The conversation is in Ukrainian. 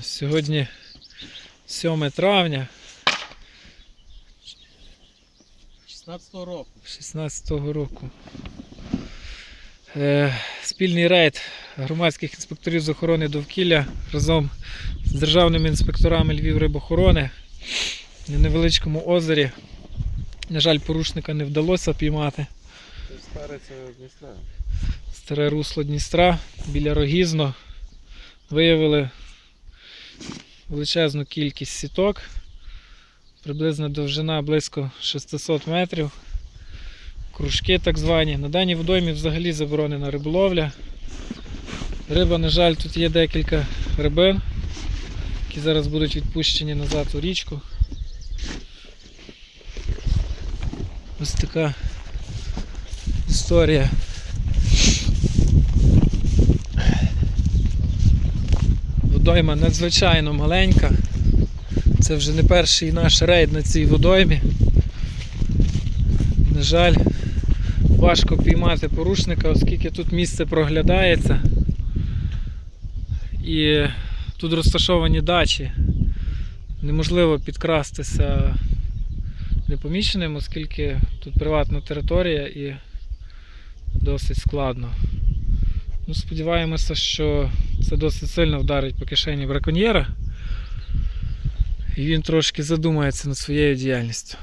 Сьогодні 7 травня 16-го року. 2016 року. Е, спільний рейд громадських інспекторів з охорони довкілля разом з державними інспекторами Львів рибохорони на невеличкому озері. На жаль, порушника не вдалося піймати. Це старе це Дністра. Старе русло Дністра біля Рогізно. Виявили величезну кількість сіток. Приблизно довжина близько 600 метрів. Кружки так звані. На даній водоймі взагалі заборонена риболовля. Риба, на жаль, тут є декілька рибин, які зараз будуть відпущені назад у річку. Ось така історія. Водойма надзвичайно маленька. Це вже не перший наш рейд на цій водоймі. На жаль, важко піймати порушника, оскільки тут місце проглядається. І тут розташовані дачі. Неможливо підкрастися непоміченим, оскільки тут приватна територія і досить складно. Ну, сподіваємося, що це досить сильно вдарить по кишені браконьєра. І він трошки задумається над своєю діяльністю.